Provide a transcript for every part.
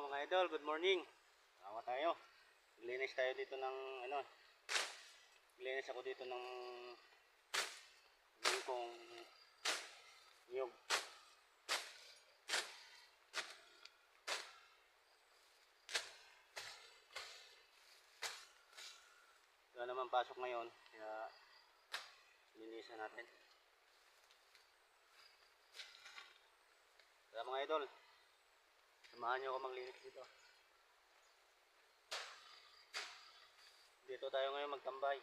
mga idol, good morning. Tama tayo. Linis tayo dito ng ano. Linis ako dito ng bangkong niyog. Wala naman pasok ngayon, kaya linisan natin. Kaya mga idol, samahan niyo ako maglinis dito. Dito tayo ngayon magtambay.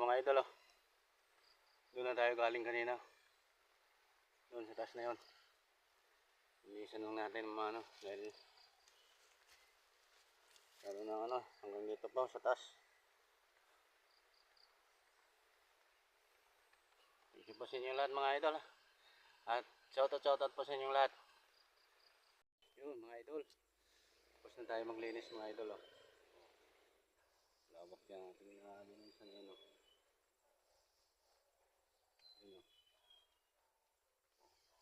Mga idol, oh. doon na tayo galing kanina. Doon sa taas na yon. Linisan lang natin mga ano, dahil Lalo na ano, hanggang dito pa sa taas. Thank you po sa inyo lahat mga idol. ah. At shoutout shoutout po sa inyo lahat. Yun mga idol. Tapos na tayo maglinis mga idol. Oh. Lawak yan ating nalinisan yan. Oh. Yun, oh.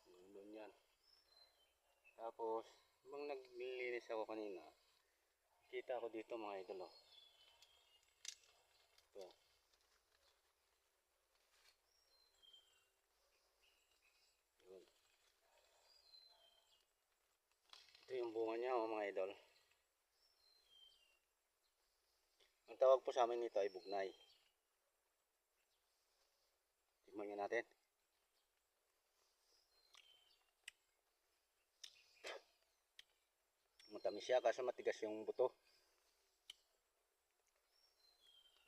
Hanggang doon yan. Tapos, habang naglilinis ako kanina, kita ko dito mga idol. Oh. Ito. Yun. Ito yung bunga niya oh, mga idol. Ang tawag po sa amin nito ay bugnay. Tignan nga natin. Matamis siya kasi matigas yung buto.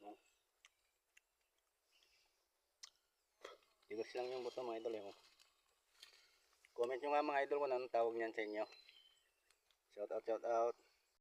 No? Tigas lang yung buto mga idol. Eh. oh. Comment nyo nga mga idol kung anong tawag niyan sa inyo. Shout out, shout out.